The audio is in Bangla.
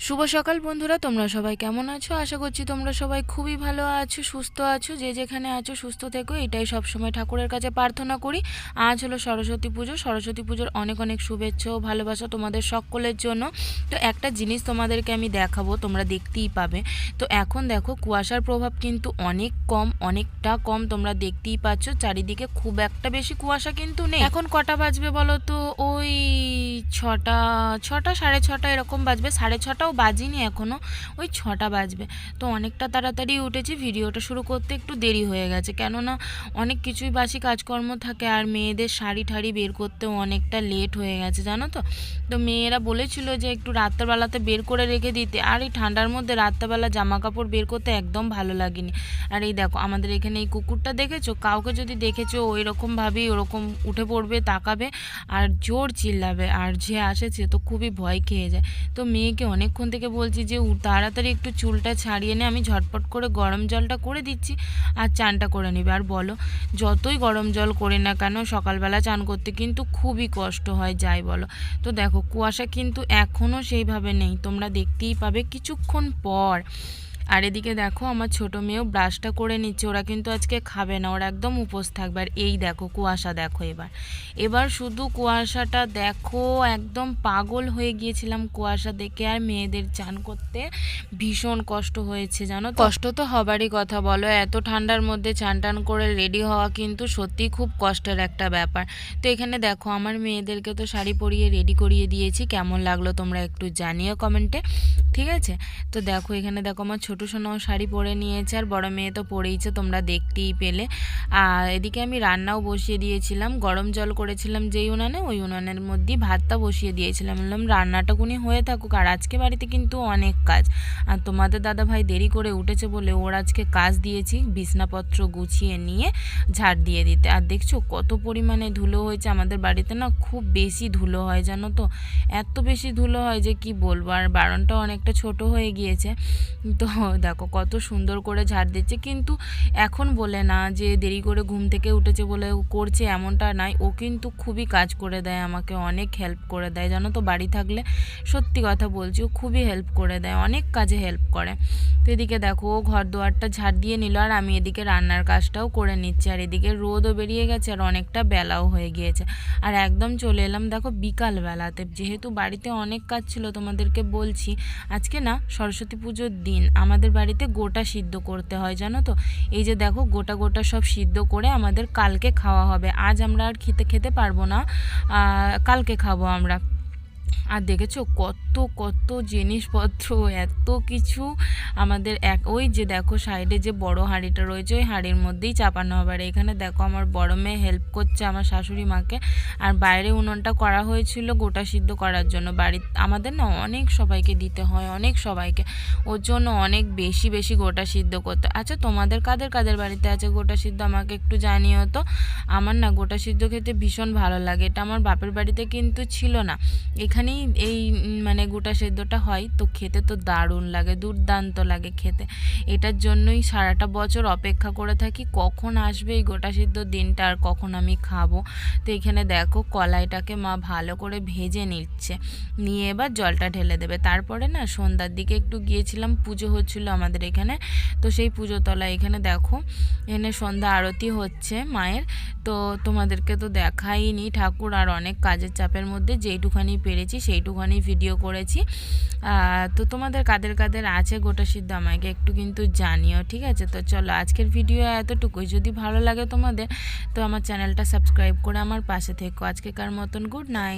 শুভ সকাল বন্ধুরা, তোমরা সবাই কেমন আছো? আশা করছি তোমরা সবাই খুবই ভালো আছো, সুস্থ আছো। যে যেখানে আছো, সুস্থ থেকো। এটাই সবসময় ঠাকুরের কাছে প্রার্থনা করি। আজ হলো সরস্বতী পুজো। সরস্বতী পুজোর অনেক অনেক শুভেচ্ছা ও ভালোবাসা তোমাদের সকলের জন্য। তো একটা জিনিস তোমাদেরকে আমি দেখাবো, তোমরা দেখতেই পাবে। তো এখন দেখো, কুয়াশার প্রভাব কিন্তু অনেক কম, অনেকটা কম তোমরা দেখতেই পাচ্ছ। চারিদিকে খুব একটা বেশি কুয়াশা কিন্তু নেই। এখন কটা বাজবে বলো তো? ওই ছটা ছটা, সাড়ে ছটা এরকম বাজবে। সাড়ে ছটাও বাজিনি এখনও ওই ছটা বাজবে। তো অনেকটা তাড়াতাড়ি উঠেছি, ভিডিওটা শুরু করতে একটু দেরি হয়ে গেছে। কেননা অনেক কিছুই বাসি কাজকর্ম থাকে আর মেয়েদের শাড়ি ঠাড়ি বের করতেও অনেকটা লেট হয়ে গেছে, জানো তো? তো মেয়েরা বলেছিল যে একটু রাত্রেবেলাতে বের করে রেখে দিতে। আর এই ঠান্ডার মধ্যে রাত্রেবেলা জামা কাপড় বের করতে একদম ভালো লাগেনি। আর এই দেখো, আমাদের এখানে এই কুকুরটা দেখেছ? কাউকে যদি দেখেছ ওই রকমভাবেই ওরকম উঠে পড়বে, তাকাবে আর জোর চিল্লাবে। আর যে আসেছে, তো খুবই ভয় খেয়ে যায়। তো মেয়েকে অনেকক্ষণ থেকে বলছি যে তাড়াতাড়ি একটু চুলটা ছাড়িয়ে নে, আমি ঝটপট করে গরম জলটা করে দিচ্ছি আর চানটা করে নেবে। আর বলো, যতই গরম জল করে না কেন, সকালবেলা চান করতে কিন্তু খুবই কষ্ট হয়, যাই বলো। তো দেখো, কুয়াশা কিন্তু এখনও সেইভাবে নেই, তোমরা দেখতেই পাবে কিছুক্ষণ পর। আর এদিকে দেখো আমার ছোট মেয়েও ব্রাশটা করে নিচ্ছে, ওরা কিন্তু আজকে খাবে না, ওরা একদম উপোস থাকবে। আর এই দেখো, কুয়াশা দেখো এবার। এবার শুধু কুয়াশাটা দেখো, একদম পাগল হয়ে গিয়েছিলাম কুয়াশা দেখে, আর মেয়েদের চান করতে ভীষণ কষ্ট হয়েছে, জানো কষ্ট তো হবারই কথা বলো, এত ঠান্ডার মধ্যে চান টান করে রেডি হওয়া কিন্তু সত্যিই খুব কষ্টের একটা ব্যাপার। তো এখানে দেখো, আমার মেয়েদেরকে তো শাড়ি পরিয়ে রেডি করিয়ে দিয়েছি, কেমন লাগল তোমরা একটু জানিও কমেন্টে ঠিক আছে? তো দেখো, এখানে দেখো আমার ছোটো সোনাও শাড়ি পরে নিয়েছে আর বড় মেয়ে তো পরেইছে, তোমরা দেখতেই পেলে। আর এদিকে আমি রান্নাও বসিয়ে দিয়েছিলাম, গরম জল করেছিলাম যেই উনানে, ওই উনানের মধ্যেই ভাতটা বসিয়ে দিয়েছিলাম। বললাম রান্নাটাকুনি হয়ে থাকুক, আর আজকে বাড়িতে কিন্তু অনেক কাজ। আর তোমাদের দাদা ভাই দেরি করে উঠেছে বলে ওর আজকে কাজ দিয়েছি, বিছনাপত্র গুছিয়ে নিয়ে ঝাড় দিয়ে দিতে। আর দেখছ, কত পরিমাণে ধুলো হয়েছে, আমাদের বাড়িতে না খুব বেশি ধুলো হয়, জানো তো? এত বেশি ধুলো হয় যে কি বলব? আর বারণটা অনেকটা ছোট হয়ে গিয়েছে। তো দেখো কত সুন্দর করে ঝাড় দিচ্ছে। কিন্তু এখন বলে না যে দেরি করে ঘুম থেকে উঠেছে বলে করছে এমনটা নাই। ও কিন্তু খুবই কাজ করে দেয়, আমাকে অনেক হেল্প করে দেয়। জানো তো বাড়ি থাকলে সত্যি কথা বলছি, ও খুবই হেল্প করে দেয়, অনেক কাজে হেল্প করে। তো এদিকে দেখো ও ঘর দুয়ারটা ঝাড় দিয়ে নিল আর আমি এদিকে রান্নার কাজটাও করে নিচ্ছি। আর এদিকে রোদও বেরিয়ে গেছে আর অনেকটা বেলাও হয়ে গিয়েছে। আর একদম চলে এলাম দেখো বিকাল বেলাতে যেহেতু বাড়িতে অনেক কাজ ছিল তোমাদেরকে বলছি আজকে না সরস্বতী পুজোর দিন। আমাদের বাড়িতে গোটা সিদ্ধ করতে হয়, জানো তো? এই যে দেখো, গোটা গোটা সব সিদ্ধ করে আমাদের কালকে খাওয়া হবে। আজ আমরা আর খেতে খেতে পারব না। কালকে খাব আমরা। আর দেখেছ কত কত জিনিসপত্র, এত কিছু আমাদের এক, ওই যে দেখো সাইডে যে বড় হাঁড়িটা রয়েছে, ওই হাঁড়ির মধ্যেই চাপানো হবে। আর এখানে দেখো আমার বড় মেয়ে হেল্প করছে আমার শাশুড়ি মাকে। আর বাইরে উনুনটা করা হয়েছিল গোটা সিদ্ধ করার জন্য। বাড়ি আমাদের না অনেক সবাইকে দিতে হয়, অনেক সবাইকে। ওর জন্য অনেক বেশি বেশি গোটা সিদ্ধ করতে আচ্ছা তোমাদের কাদের কাদের বাড়িতে আছে গোটা সিদ্ধ? আমাকে একটু জানিও তো। আমার না গোটা সিদ্ধ খেতে ভীষণ ভালো লাগে। এটা আমার বাপের বাড়িতে কিন্তু ছিল না। এখানেই এই মানে গোটা সেদ্ধটা হয়, তো খেতে তো দারুণ লাগে, দুর্দান্ত লাগে খেতে। এটার জন্যই সারাটা বছর অপেক্ষা করে থাকি, কখন আসবে এই গোটা সেদ্ধ দিনটা আর কখন আমি খাব। তো এখানে দেখো কলাইটাকে মা ভালো করে ভেজে নিচ্ছে, নিয়ে এবার জলটা ঢেলে দেবে। তারপরে না সন্ধ্যার দিকে একটু গিয়েছিলাম, পুজো হচ্ছিল আমাদের এখানে, তো সেই পুজো তলা এখানে দেখো এখানে সন্ধ্যা আরতি হচ্ছে মায়ের তো তোমাদেরকে তো দেখাইনি। ঠাকুর আর অনেক কাজের চাপের মধ্যে যেইটুখানি পেরেছি, সেইটুখানি ভিডিও করেছি। তো তোমাদের কাদের কাদের আছে গোটা সিদ্ধ আমাকে একটু কিন্তু জানিও, ঠিক আছে? তো চলো আজকের ভিডিও এতটুকুই। যদি ভালো লাগে তোমাদের, তো আমার চ্যানেলটা সাবস্ক্রাইব করে আমার পাশে থেকো। আজকেকার মতন গুড নাইট